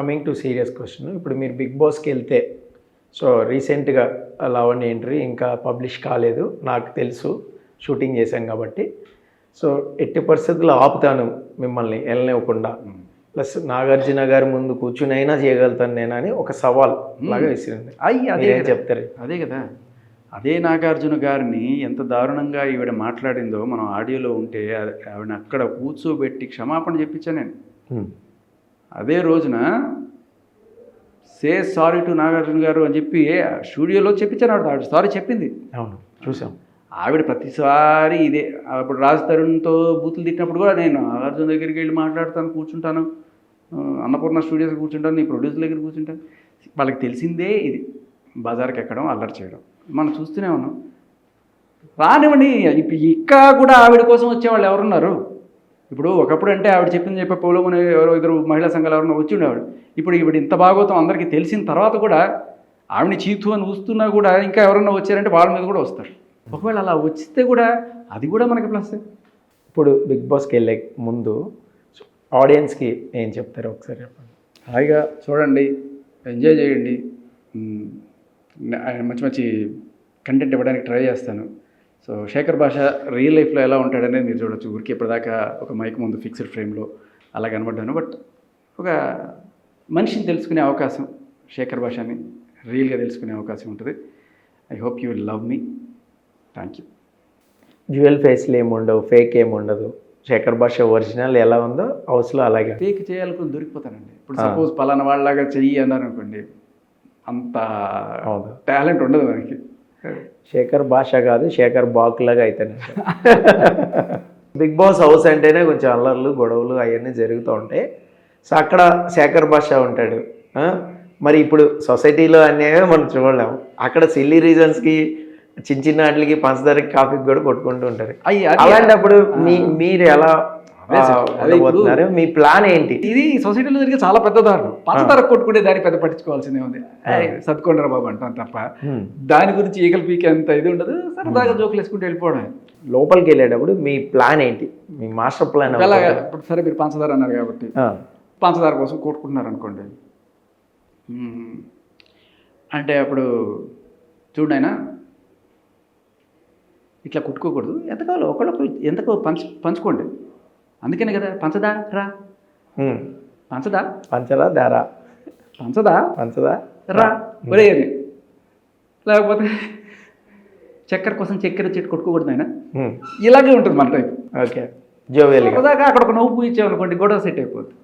Coming to serious question ఇప్పుడు మీరు big బాస్కి వెళ్తే సో రీసెంట్గా లవణ్ ఎంట్రీ ఇంకా పబ్లిష్ కాలేదు నాకు తెలుసు షూటింగ్ చేశాం కాబట్టి. సో ఎట్టి పరిస్థితుల్లో ఆపుతాను మిమ్మల్ని వెళ్ళనివ్వకుండా. ప్లస్ నాగార్జున గారి ముందు కూర్చుని అయినా చేయగలుగుతాను నేను అని ఒక సవాల్ లాగా విసిరింది. అయ్యి అదే. చెప్తారు? అదే కదా. అదే నాగార్జున గారిని ఎంత దారుణంగా ఈవిడ మాట్లాడిందో మనం ఆడియోలో ఉంటే ఆవిడ అక్కడ కూర్చోబెట్టి క్షమాపణ చెప్పించాను నేను? హ్మ్. అదే రోజున సే సారీ టు నాగార్జున గారు అని చెప్పి స్టూడియోలో చెప్పించాను ఆవిడ. ఆవిడ సారీ చెప్పింది. అవును చూసాం ఆవిడ ప్రతిసారి ఇదే. అప్పుడు రాజ్ తరుణ్తో బూతులు తిట్టినప్పుడు కూడా నేను నాగార్జున దగ్గరికి వెళ్ళి మాట్లాడతాను కూర్చుంటాను. అన్నపూర్ణ స్టూడియోస్ కూర్చుంటాను నీ ప్రొడ్యూసర్ దగ్గర కూర్చుంటాను. వాళ్ళకి తెలిసిందే ఇది. బజార్కి ఎక్కడం అల్లరి చేయడం. మనం చూస్తూనే ఉన్నాం. రానివ్వండి ఇక్కడ కూడా ఆవిడ కోసం వచ్చేవాళ్ళు ఎవరున్నారు? ఇప్పుడు ఒకప్పుడు అంటే ఆవిడ చెప్పింది చెప్పే పౌలమని ఎవరో ఇద్దరు మహిళా సంఘాలు ఎవరైనా వచ్చి ఉండేవాడు ఇప్పుడు ఈవిడ ఇంత భాగవతం అందరికీ తెలిసిన తర్వాత కూడా ఆవిడని చీతు అని ఊస్తున్నా కూడా ఇంకా ఎవరన్నా వచ్చారంటే వాళ్ళ మీద కూడా వస్తారు. ఒకవేళ అలా వచ్చితే కూడా అది కూడా మనకి ప్లస్. ఇప్పుడు బిగ్ బాస్కి వెళ్ళే ముందు ఆడియన్స్కి ఏం చెప్తారు ఒకసారి చెప్పండి. హాయిగా చూడండి ఎంజాయ్ చేయండి. మంచి మంచి కంటెంట్ ఇవ్వడానికి ట్రై చేస్తాను. సో శేఖర్ భాష రియల్ లైఫ్లో ఎలా ఉంటాడనేది మీరు చూడొచ్చు. ఊరికి ఇప్పటిదాకా ఒక మైక్ ముందు ఫిక్స్డ్ ఫ్రేమ్లో అలా కనబడ్డాను. బట్ ఒక మనిషిని తెలుసుకునే అవకాశం శేఖర్ భాషని రియల్గా తెలుసుకునే అవకాశం ఉంటుంది. I hope you will love me thank you jewel ఫేస్లు ఏమి ఉండవు ఫేక్ ఏమి ఉండదు. శేఖర్ భాష ఒరిజినల్ ఎలా ఉందో హౌస్లో అలాగే ఫేక్ చేయాలనుకుని దొరికిపోతానండి. ఇప్పుడు. సపోజ్ పలానా వాళ్ళలాగా చెయ్యి అన్నారు అనుకోండి అంత టాలెంట్ ఉండదు మనకి. శేఖర్ భాష కాదు శేఖర్ బాక్ లాగా అయితేనే. బిగ్ బాస్ హౌస్ అంటేనే కొంచెం అల్లర్లు గొడవలు అవన్నీ జరుగుతూ ఉంటాయి. సో అక్కడ శేఖర్ భాష ఉంటాడు? మరి ఇప్పుడు సొసైటీలో అన్యాయం మనం చూడలేము. అక్కడ సిల్లీ రీజన్స్కి చిన్న చిన్న వాటికి పంచదారకి కాఫీకి కూడా కొట్టుకుంటూ ఉంటారు. అలాంటప్పుడు మీ మీరు ఎలా ఉండబోతున్నారు మీ ప్లాన్ ఏంటి? ఇది సొసైటీలో జరిగే చాలా పెద్ద దారుణం పంచదార కొట్టుకుంటే దాన్ని పెద్ద పట్టించుకోవాల్సిందే ఉంది. సత్కొండరా బాబు అంటాం తప్ప. దాని గురించి ఈగలు పీకే అంత ఇది ఉండదు. సరదాగా జోకులు వేసుకుంటూ వెళ్ళిపోవడం లోపలికి వెళ్ళేటప్పుడు మీ ప్లాన్ ఏంటి? మీ మాస్టర్ ప్లాన్ ఇప్పుడు సరే మీరు పంచదార అన్నారు కాబట్టి. పంచదార కోసం కొట్టుకుంటున్నారు అనుకోండి. అంటే అప్పుడు చూడు ఆయన ఇట్లా కుట్టుకోకూడదు. ఎంత కావాలో ఒకళ్ళొకరు ఎంత పంచ పంచుకోండి. అందుకనే కదా పంచదా రా? పంచదా? పంచదా దారా పంచదా? పంచదా రా. ఒరే. లేకపోతే చక్కెర కోసం చక్కెర చెట్టు కొట్టుకోకూడదు ఆయన. ఇలాగే ఉంటుంది మన టైప్. ఓకే. సరదాగా అక్కడ ఒక నవ్వు పూయించామనుకోండి గొడవ సెట్ అయిపోతుంది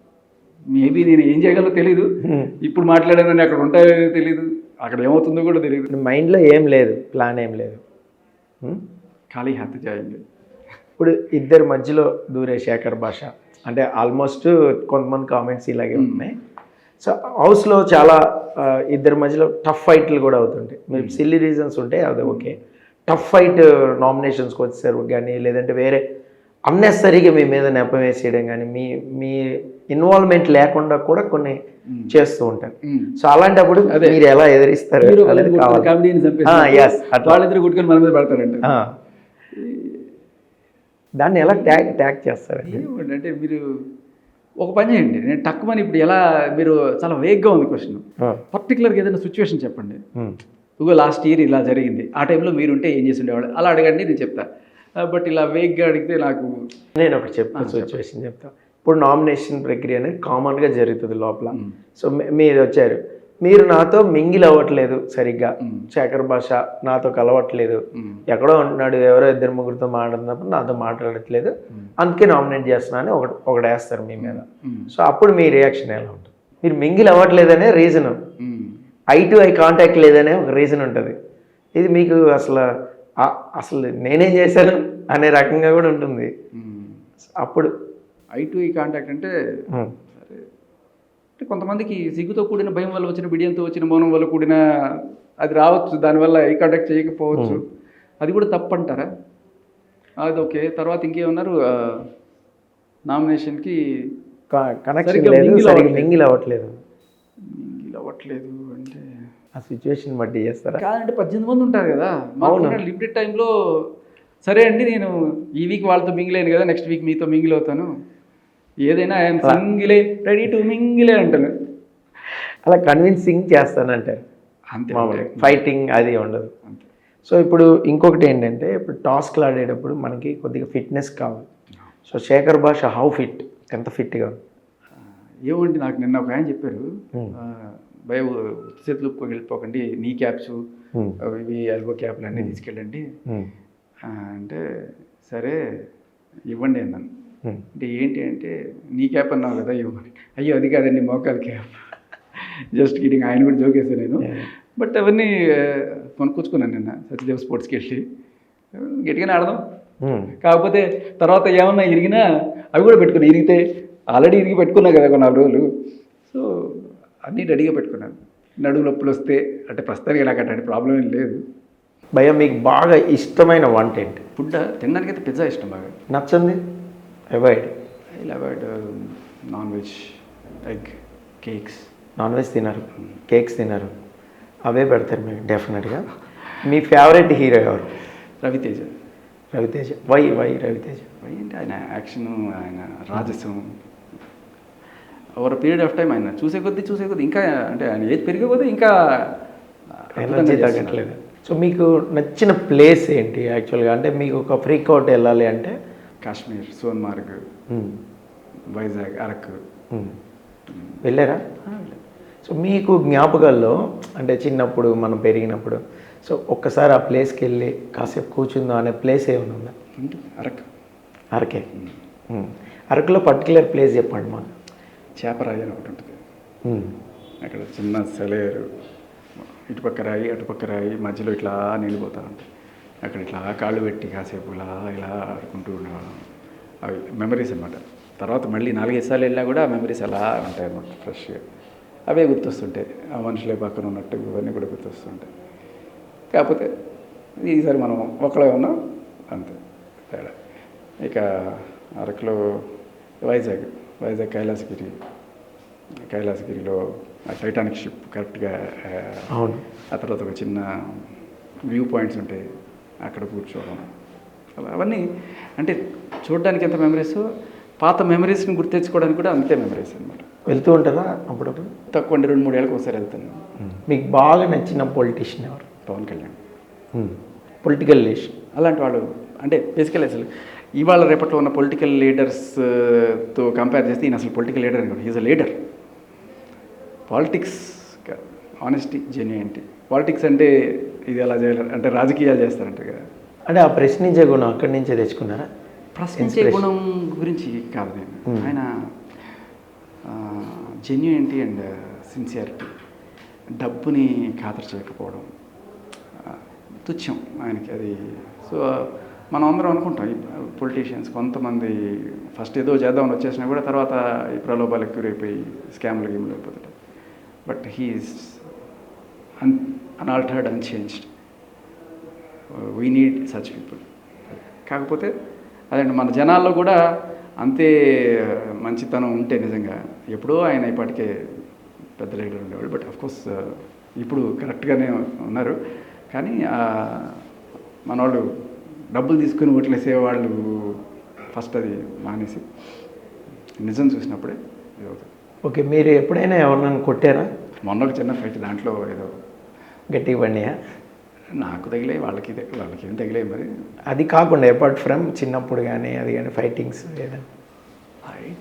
మేబీ నేను ఏం చేయగలనో తెలీదు. ఇప్పుడు మాట్లాడానని అక్కడ ఉంటాయో తెలీదు. అక్కడ ఏమవుతుందో కూడా తెలియదు మైండ్లో ఏం లేదు ప్లాన్ ఏం లేదు? ఖాళీ హత్య చేయండి. ఇప్పుడు ఇద్దరి మధ్యలో దూరే శేఖర్ భాష. అంటే ఆల్మోస్ట్ కొంతమంది కామెంట్స్ ఇలాగే ఉన్నాయి. సో హౌస్లో చాలా ఇద్దరి మధ్యలో టఫ్ ఫైట్లు కూడా అవుతుంటాయి. మీరు సిల్లీ రీజన్స్ ఉంటే అది ఓకే టఫ్ ఫైట్ నామినేషన్స్కి వచ్చేసారు కానీ లేదంటే వేరే అన్నెసరీగా మీ మీద నెపం వేసేయడం కానీ మీ మీ ఇన్వాల్వ్మెంట్ లేకుండా కూడా కొన్ని చేస్తూ ఉంటారు. సో అలాంటప్పుడు అదే. మీరు ఎలా ఎదిరిస్తారు వాళ్ళిద్దరు మన మీద పడతారంట. దాన్ని ఎలా ట్యాగ్ ట్యాగ్ చేస్తారండి? అంటే మీరు ఒక పని చేయండి. నేను తక్కువని ఇప్పుడు ఎలా మీరు చాలా వేగ్గా ఉంది క్వశ్చన్. పర్టికులర్గా ఏదైనా సిచ్యువేషన్ చెప్పండి. ఇగో లాస్ట్ ఇయర్ ఇలా జరిగింది. ఆ టైంలో మీరుంటే ఏం చేసి ఉండేవాళ్ళు? అలా అడగండి నేను చెప్తా. బట్ ఇలా వేగ్గా అడిగితే నాకు నేను ఒకటి చెప్తా సిచ్యువేషన్ చెప్తా. ఇప్పుడు నామినేషన్ ప్రక్రియ అనేది కామన్గా జరుగుతుంది లోపల. సో మీ- మీరు వచ్చారు. మీరు నాతో మింగిల్ అవ్వట్లేదు సరిగ్గా. శేఖర్ భాష నాతో కలవట్లేదు. ఎక్కడో ఉంటున్నాడు ఎవరో ఇద్దరు ముగ్గురితో మాట్లాడుతున్నప్పుడు నాతో మాట్లాడట్లేదు. అందుకే నామినేట్ చేస్తున్నా అని ఒకటి ఒకటి వేస్తారు మీ మీద. సో అప్పుడు మీ రియాక్షన్ ఎలా ఉంటుంది? మీరు mingle అవ్వట్లేదనే reason. Eye to eye contact లేదనే ఒక రీజన్ ఉంటుంది. ఇది మీకు అసలు అసలు నేనేం చేశాను అనే రకంగా కూడా ఉంటుంది. అప్పుడు ఐ టు ఈ కాంటాక్ట్ అంటే అంటే కొంతమందికి సిగ్గుతో కూడిన భయం వల్ల వచ్చిన బిడియంతో వచ్చిన మౌనం వల్ల కూడిన అది రావచ్చు. దానివల్ల ఐ కాంటాక్ట్ చేయకపోవచ్చు. అది కూడా తప్పు అంటారా అది ఓకే. తర్వాత ఇంకేమన్నారు? నామినేషన్కి కనెక్షన్ లేదు. మింగిల్ అవ్వట్లేదు. మింగిల్ అవ్వట్లేదు. అంటే ఆ సిచ్యువేషన్ బట్టి చేస్తారా? కాదంటే పద్దెనిమిది మంది ఉంటారు కదా. మాకు లిమిటెడ్ టైంలో సరే అండి నేను ఈ వీక్ వాళ్ళతో మింగిల్ అయ్యాను కదా నెక్స్ట్ వీక్ మీతో మింగిల్ అవుతాను. ఏదైనా ఐఎమ్ సింగిలే రెడీ టు మింగిలే అంటాను. అలా కన్విన్సింగ్ చేస్తానంటారు అంతే మామూలుగా. ఫైటింగ్ అది ఉండదు. అంతే. సో ఇప్పుడు ఇంకొకటి ఏంటంటే ఇప్పుడు టాస్క్లు ఆడేటప్పుడు మనకి కొద్దిగా ఫిట్నెస్ కావాలి. సో శేఖర్ భాష హౌ ఫిట్ ఎంత ఫిట్గా ఏమండి నాకు నిన్న ఒక ఆయన చెప్పారు. భయ చేతులు వెళ్ళిపోకండి నీ క్యాప్స్. ఇవి ఎల్బో క్యాప్లు అన్నీ తీసుకెళ్ళండి. అంటే సరే ఇవ్వండి అన్నాను. అంటే ఏంటి అంటే నీ క్యాప్ అన్నావు కదా ఇవ్వమని అయ్యో అది కాదండి మోకాల్ క్యాప్ జస్ట్ కిడింగ్ ఆయన కూడా జోకేసాను నేను. బట్ అవన్నీ కొనుక్కొచ్చుకున్నాను నిన్న సత్యదేవ్ స్పోర్ట్స్కి వెళ్ళి. గట్టిగానే ఆడదాం. ఉమ్. కాకపోతే తర్వాత ఏమన్నా ఇరిగినా అవి కూడా పెట్టుకున్నా. ఇరిగితే ఆల్రెడీ ఇరిగి పెట్టుకున్నా కదా ఒక నాలుగు రోజులు. సో అన్నీ రెడీగా పెట్టుకున్నాను. నడుము నొప్పులు వస్తే అంటే ప్రస్తుతానికి నాకు అట్లాంటి ప్రాబ్లం ఏం లేదు. భయ మీకు బాగా ఇష్టమైన వంట ఏంటి? ఫుడ్ తినడానికి అయితే పిజ్జా ఇష్టం బాగా. నచ్చింది? Avoid I it non veg egg cakes non veg తినరు కేక్స్ తినరు. అవే పెడతారు మీరు డెఫినెట్గా మీ ఫేవరెట్ హీరో ఎవరు? Raviteja. Raviteja. Why why Ravi Teja? ఏంటి ఆయన యాక్షన్ ఆయన రాజసం. ఓవర్ పీరియడ్ ఆఫ్ టైం ఆయన చూసే కొద్దీ చూసే కొద్దీ ఇంకా అంటే ఆయన ఏజ్ పెరిగే కొద్దీ ఇంకా ఎనర్జీ. తగ్గట్లేదు. సో మీకు నచ్చిన ప్లేస్ ఏంటి యాక్చువల్గా అంటే మీకు ఒక ఫ్రీక్ అవుట్ వెళ్ళాలి అంటే కాశ్మీర్ సోన్మార్గ్ వైజాగ్ అరకు. వెళ్ళారా? సో మీకు జ్ఞాపకాల్లో అంటే చిన్నప్పుడు మనం పెరిగినప్పుడు సో ఒక్కసారి ఆ ప్లేస్కి వెళ్ళి కాసేపు కూర్చుందాం అనే ప్లేస్ ఏమైనా ఉందా? అరకు. అరకే. అరకులో పర్టికులర్ ప్లేస్ చెప్పండి మాకు. చేపరాయి అని ఒకటి ఉంటుంది. అక్కడ చిన్న సెలయేరు. ఇటుపక్క రాయి అటుపక్క రాయి మధ్యలో ఇట్లా నిలిపోతూ ఉంటాయి అక్కడ ఇట్లా కాళ్ళు పెట్టి కాసేపు ఇలా ఇలా ఆడుకుంటూ ఉండేవాళ్ళం. అవి మెమరీస్ అన్నమాట. తర్వాత మళ్ళీ నాలుగైదు సార్లు వెళ్ళినా కూడా ఆ మెమరీస్ అలా ఉంటాయి అన్నమాట ఫ్రెష్గా అవే గుర్తొస్తుంటాయి ఆ మనుషులే పక్కన ఉన్నట్టు ఇవన్నీ కూడా గుర్తొస్తుంటాయి. కాకపోతే ఈసారి మనం ఒకళ్ళే ఉన్నాం అంతే. తేడా. ఇక అరకులో వైజాగ్ వైజాగ్ కైలాసగిరి కైలాసగిరిలో ఆ టైటానిక్ షిప్ కరెక్ట్గా ఆ తర్వాత ఒక చిన్న వ్యూ పాయింట్స్ ఉంటాయి. అక్కడ కూర్చోవడం. అలా అవన్నీ అంటే చూడడానికి ఎంత మెమరీస్ పాత మెమరీస్ని గుర్తెచ్చుకోవడానికి కూడా అంతే మెమరీస్ అనమాట వెళ్తూ ఉంటారా అప్పుడప్పుడు? తక్కువ రెండు మూడు ఏళ్ళకి ఒకసారి వెళ్తాను. మీకు బాగా నచ్చిన పొలిటీషియన్ ఎవరు? పవన్ కళ్యాణ్. పొలిటికల్ లీషన్ అలాంటి వాళ్ళు అంటే బేసికల్ అసలు ఇవాళ రేపట్లో ఉన్న పొలిటికల్ లీడర్స్తో కంపేర్ చేస్తే ఈయన అసలు పొలిటికల్ లీడర్ అనుకోండి is a leader politics honesty genuinity politics అంటే ఇది ఎలా చేయాలి? అంటే రాజకీయాలు చేస్తారంట కదా. అంటే ఆ ప్రశ్నించే గుణం అక్కడి నుంచే తెచ్చుకున్నారా? ప్రశ్నించే గుణం గురించి కాదు నేను. ఆయన జెన్యునిటీ అండ్ సిన్సియారిటీ డబ్బుని ఖాతరు చేయకపోవడం. తుచ్చం ఆయనకి అది. సో మనం అందరం అనుకుంటాం పొలిటీషియన్స్ కొంతమంది ఫస్ట్ ఏదో చేద్దామని వచ్చేసినా కూడా తర్వాత ఈ ప్రలోభాలకు గురైపోయి స్కామ్లు గేమ్లు అయిపోతుంటాయి. But he's un unaltered unchanged. We need such people కాకపోతే అదండి మన జనాల్లో కూడా అంతే మంచితనం ఉంటే నిజంగా. ఎప్పుడో ఆయన ఇప్పటికే పెద్ద లీడర్ ఉండేవాడు బట్ కోర్స్ ఇప్పుడు కరెక్ట్గానే ఉన్నారు. కానీ ఆ, మనవాళ్ళు డబ్బులు తీసుకుని ఓట్లేసే వాళ్ళు ఫస్ట్ అది మానేసి నిజం చూసినప్పుడే ఓకే మీరు ఎప్పుడైనా ఎవరినైనా కొట్టారా? మొన్న ఒక చిన్న ఫైట్ దాంట్లో ఏదో గట్టిగా పడినాయా నాకు తగిలే వాళ్ళకి వాళ్ళకి ఏం తగిలే మరి. అది కాకుండా అపార్ట్ ఫ్రమ్ చిన్నప్పుడు కానీ అది కానీ ఫైటింగ్స్ ఏదైనా.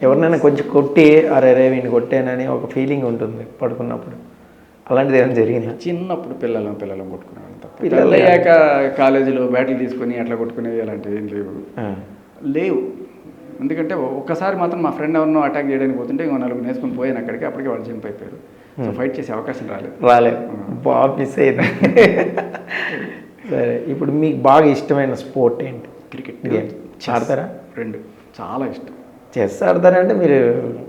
ఎవరినైనా కొంచెం కొట్టి అరే రే వీడిని కొట్టానని ఒక ఫీలింగ్ ఉంటుంది పడుకున్నప్పుడు. అలాంటిది ఏమైనా జరిగిందా? చిన్నప్పుడు పిల్లలం పిల్లలం కొట్టుకునేవాళ్ళం తప్ప. పిల్లలు పెద్దయ్యాక కాలేజీలో బ్యాటిల్ తీసుకొని అట్లా కొట్టుకునేవి అలాంటివి ఏం లేవు. లేవు. ఎందుకంటే ఒక్కసారి మాత్రం మా ఫ్రెండ్ ఎవరినో అటాక్ చేయడానికి పోతుంటే ఇంకో నలుగురు నేర్చుకుని పోయాను అక్కడికి అప్పటికే వాళ్ళు జంప్ అయిపోయారు సో ఫైట్ చేసే అవకాశం రాలేదు. రాలేదు బాగా మిస్ అయింది. సరే ఇప్పుడు మీకు బాగా ఇష్టమైన స్పోర్ట్ ఏంటి? క్రికెట్. గేమ్ ఆడతారా? రెండు. చాలా ఇష్టం. చెస్ ఆడతారంటే మీరు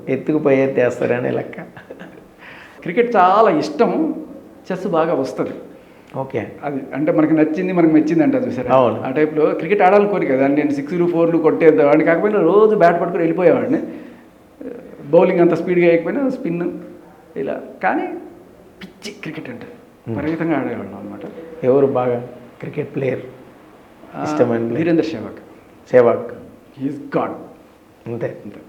ఎత్తుకుపోయి ఎత్తేస్తారని లెక్క. క్రికెట్ చాలా ఇష్టం. చెస్ బాగా వస్తుంది. ఓకే. అది అంటే మనకి నచ్చింది మనకి మెచ్చింది అంటారు చూసారా? అవును. ఆ టైప్లో క్రికెట్ ఆడాలని కోరిక కదా నేను సిక్స్లు ఫోర్లు కొట్టేద్దామని కాకపోయినా రోజు బ్యాట్ పట్టుకొని వెళ్ళిపోయేవాడిని. బౌలింగ్ అంత స్పీడ్గా వేయకపోయినా స్పిన్ ఇలా. కానీ పిచ్చి క్రికెట్ అంటే విపరీతంగా ఆడేవాళ్ళం అనమాట ఎవరు బాగా క్రికెట్ ప్లేయర్? ఇష్టమైన. వీరేంద్ర సెహ్వాగ్ సేవాగ్ హీస్ గాడ్ అంతే. అంతే.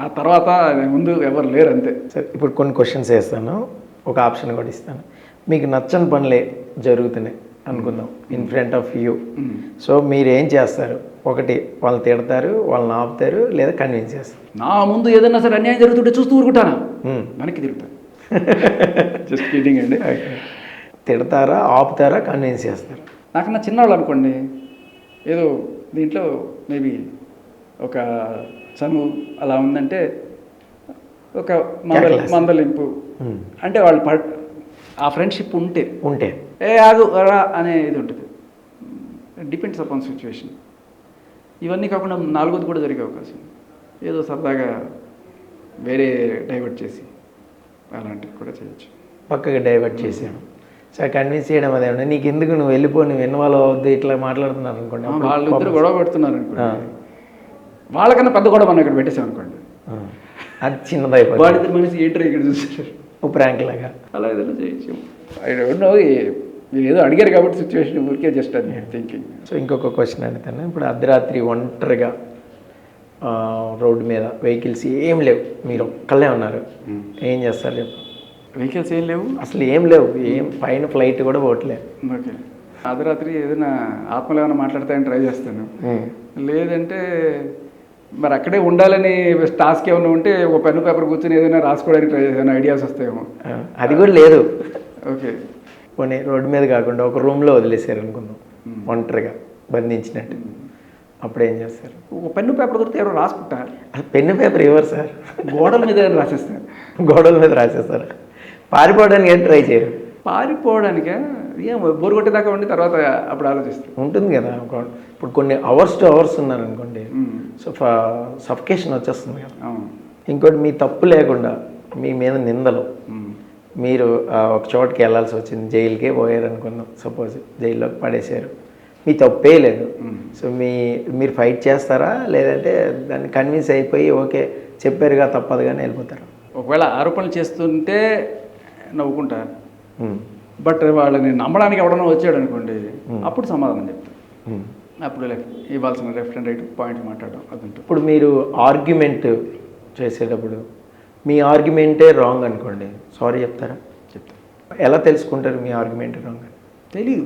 ఆ తర్వాత ముందు ఎవరు లేరు అంతే. సరే ఇప్పుడు కొన్ని క్వశ్చన్స్ వేస్తాను. ఒక ఆప్షన్ కూడా ఇస్తాను. మీకు నచ్చని పనులే జరుగుతున్నాయి అనుకుందాం. In front of you so మీరు ఏం చేస్తారు? ఒకటి వాళ్ళని తిడతారు వాళ్ళని ఆపుతారు లేదా కన్విన్స్ చేస్తారు. నా ముందు ఏదన్నా సరే అన్యాయం జరుగుతుంటే చూస్తూ ఊరుకుంటానా. వెనక్కి తిరుగుతాను జస్ట్ కిడింగ్ అండి. తిడతారా ఆపుతారా కన్విన్స్ చేస్తారు? నాకన్నా చిన్నవాళ్ళు అనుకోండి ఏదో దీంట్లో మేబీ ఒక చనువు అలా ఉందంటే ఒక మందల. మందలింపు. అంటే వాళ్ళు పడ్ ఆ ఫ్రెండ్షిప్ ఉంటే. ఉంటే. ఏ ఆగు రా అనే ఇది ఉంటుంది. డిపెండ్స్ అపాన్ సిచ్యువేషన్ ఇవన్నీ కాకుండా నాలుగోది కూడా జరిగే అవకాశం. ఏదో సరదాగా వేరే డైవర్ట్ చేసి అలాంటివి కూడా చేయొచ్చు. పక్కకి డైవర్ట్ చేసాను సో కన్విన్స్ చేయడం అదే నీకు ఎందుకు నువ్వు వెళ్ళిపో నువ్వు ఇన్వాల్వ్ అవద్దు ఇట్లా మాట్లాడుతున్నారు అనుకోండి. వాళ్ళిద్దరు కోపం గొడవ పెడుతున్నారు అనుకోండి. వాళ్ళకన్నా పెద్ద గొడవ మనం ఇక్కడ పెట్టేసాం అనుకోండి. అది చిన్నదైపోతుంది వాడిద్దరు మనిషి ఏంటో ఇక్కడ చూసారు ప్రాంక్ లాగా. అలా ఏదైనా చేయొచ్చు. ఐ డోంట్ నో మీరు ఏదో అడిగారు కాబట్టి సిచ్యువేషన్ ఊరికే జస్ట్ అది థింకింగ్ సో ఇంకొక క్వశ్చన్ అడుగుతాను ఇప్పుడు అర్ధరాత్రి ఒంటరిగా రోడ్డు మీద వెహికల్స్ ఏం లేవు. మీరు ఒక్కళ్ళే ఉన్నారు. ఏం చేస్తారు చెప్పు. వెహికల్స్ ఏం లేవు? అసలు ఏం లేవు. ఏం పైన ఫ్లైట్ కూడా పోవట్లేదు ఓకే. అర్ధరాత్రి ఏదైనా ఆత్మలు ఏమైనా మాట్లాడతాయని ట్రై చేస్తాను. లేదంటే మరి అక్కడే ఉండాలని టాస్క్ ఏమైనా ఉంటే ఒక పెన్ను పేపర్ కూర్చొని ఏదైనా రాసుకోవడానికి ట్రై చేసాను ఐడియాస్ వస్తాయేమో. అది కూడా లేదు. ఓకే. పోనీ రోడ్డు మీద కాకుండా ఒక రూమ్లో వదిలేసారు అనుకుందాం ఒంటరిగా బంధించినట్టు. అప్పుడు ఏం చేస్తారు? ఒక పెన్ను పేపర్ దొరికితే ఎవరో రాసుకుంటారు. అసలు పెన్ను పేపర్ ఇవ్వరు సార్? గోడల మీద రాసేస్తారు? గోడల మీద రాసేస్తారు. పారిపోవడానికి ఏం ట్రై చేయరు? పారిపోవడానికే? ఏం బోరు కొట్టేదాకా ఉండి తర్వాత అప్పుడు ఆలోచిస్తాం ఉంటుంది కదా. ఇప్పుడు కొన్ని అవర్స్ టు అవర్స్ ఉన్నారనుకోండి సో సఫికేషన్ వచ్చేస్తుంది కదా. ఇంకోటి మీ తప్పు లేకుండా మీ మీద నిందలు. మీరు ఒక చోటుకి వెళ్ళాల్సి వచ్చింది జైలుకే పోయారు అనుకుందాం సపోజ్ జైల్లోకి పడేశారు. మీ తప్పే లేదు. సో మీ మీరు ఫైట్ చేస్తారా? లేదంటే దాన్ని కన్విన్స్ అయిపోయి ఓకే చెప్పారుగా తప్పదు కానీ వెళ్ళిపోతారు. ఒకవేళ ఆరోపణలు చేస్తుంటే నవ్వుకుంటా. బట్ వాళ్ళని నమ్మడానికి ఎవడన్నా వచ్చాడు అనుకోండి అప్పుడు సమాధానం చెప్తాను అప్పుడు ఇవ్వాల్సిన లెఫ్ట్ అండ్ రైట్ పాయింట్ మాట్లాడడం అదంటూ ఇప్పుడు మీరు ఆర్గ్యుమెంట్ చేసేటప్పుడు మీ ఆర్గ్యుమెంటే రాంగ్ అనుకోండి. సారీ చెప్తారా? చెప్తాను ఎలా తెలుసుకుంటారు మీ ఆర్గ్యుమెంట్ రాంగ్ అని? తెలీదు.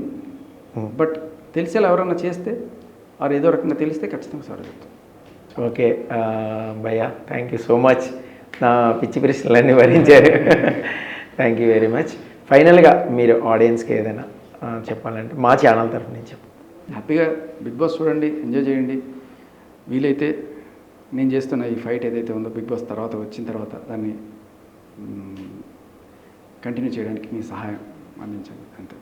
బట్ తెలిసేలా ఎవరన్నా చేస్తే వారు ఏదో రకంగా తెలిస్తే ఖచ్చితంగా సారీ చెప్తాను ఓకే. భయ్యా థ్యాంక్ యూ సో మచ్ నా పిచ్చి ప్రశ్నలన్నీ భరించారు థ్యాంక్ యూ వెరీ మచ్ ఫైనల్గా మీరు ఆడియన్స్కి ఏదైనా చెప్పాలంటే మా ఛానల్ తరఫు నుంచి చెప్పు. హ్యాపీగా బిగ్ బాస్ చూడండి ఎంజాయ్ చేయండి. వీలైతే నేను చేస్తున్న ఈ ఫైట్ ఏదైతే ఉందో బిగ్ బాస్ తర్వాత వచ్చిన తర్వాత దాన్ని కంటిన్యూ చేయడానికి మీ సహాయం అందించండి. అంతే.